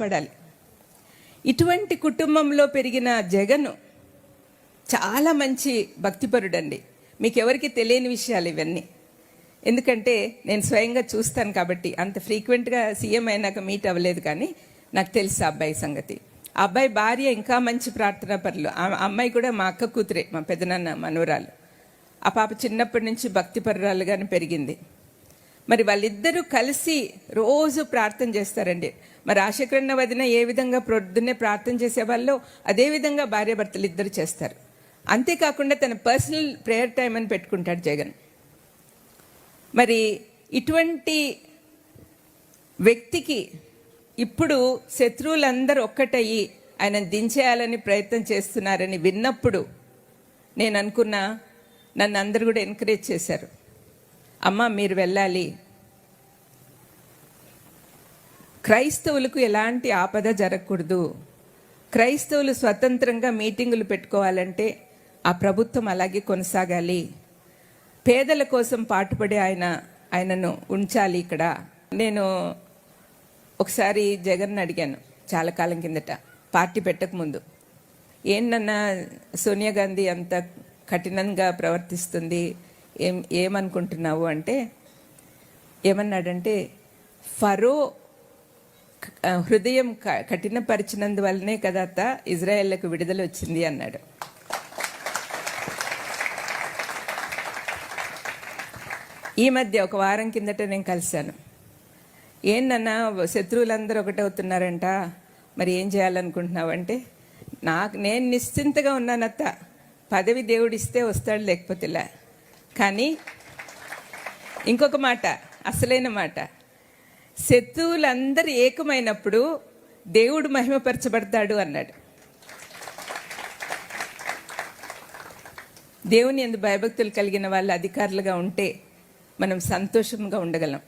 పడాలి ఇటువంటి కుటుంబంలో పెరిగిన జగన్ చాలా మంచి భక్తిపరుడండి. మీకు ఎవరికి తెలియని విషయాలు ఇవన్నీ. ఎందుకంటే నేను స్వయంగా చూస్తాను కాబట్టి అంత ఫ్రీక్వెంట్గా సీఎం అయినాక మీట్ అవ్వలేదు కానీ నాకు తెలుసు ఆ అబ్బాయి సంగతి. ఆ అబ్బాయి భార్య ఇంకా మంచి ప్రార్థనా పనులు ఆ అమ్మాయి కూడా మా అక్క కూతురే మా పెదనాన్న మనవరాలు. ఆ పాప చిన్నప్పటి నుంచి భక్తిపరురాలుగానే పెరిగింది. మరి వాళ్ళిద్దరూ కలిసి రోజు ప్రార్థన చేస్తారండి. మరి ఆశకరణ వదిన ఏ విధంగా ప్రొద్దున్నే ప్రార్థన చేసేవాళ్ళో అదే విధంగా భార్యాభర్తలు ఇద్దరు చేస్తారు. అంతేకాకుండా తన పర్సనల్ ప్రేయర్ టైం అని పెట్టుకుంటాడు జగన్. మరి ఇటువంటి వ్యక్తికి ఇప్పుడు శత్రువులందరూ ఒక్కటయ్యి ఆయన దించేయాలని ప్రయత్నం చేస్తున్నారని విన్నప్పుడు నేను అనుకున్నా నన్ను అందరు కూడా ఎంకరేజ్ చేశారు. అమ్మ మీరు వెళ్ళాలి. క్రైస్తవులకు ఎలాంటి ఆపద జరగకూడదు. క్రైస్తవులు స్వతంత్రంగా మీటింగులు పెట్టుకోవాలంటే ఆ ప్రభుత్వం అలాగే కొనసాగాలి. పేదల కోసం పాటుపడే ఆయన ఆయనను ఉంచాలి ఇక్కడ. నేను ఒకసారి జగన్ అడిగాను చాలా కాలం కిందట పార్టీ పెట్టకముందు ఏంటన్నా సోనియా గాంధీ అంత కఠినంగా ప్రవర్తిస్తుంది ఏం ఏమనుకుంటున్నావు? అంటే ఏమన్నాడంటే ఫరో హృదయం క- కఠినపరిచినందువల్లనే కదా అత్త ఇజ్రాయెళ్ళకు విడుదల వచ్చింది అన్నాడు. ఈ మధ్య ఒక వారం కిందట నేను కలిశాను. ఏంటన్నా శత్రువులందరూ ఒకటవుతున్నారంట మరి ఏం చేయాలనుకుంటున్నావంటే నాకు నేను నిశ్చింతగా ఉన్నానత్త పదవి దేవుడిస్తే వస్తాడు లేకపోతేలా కానీ ఇంకొక మాట అసలైన మాట. శత్రువులందరూ ఏకమైనప్పుడు దేవుడు మహిమపరచబడతాడు అన్నాడు. దేవుని ఎందు భయభక్తులు కలిగిన వాళ్ళు అధికారులుగా ఉంటే మనం సంతోషంగా ఉండగలం.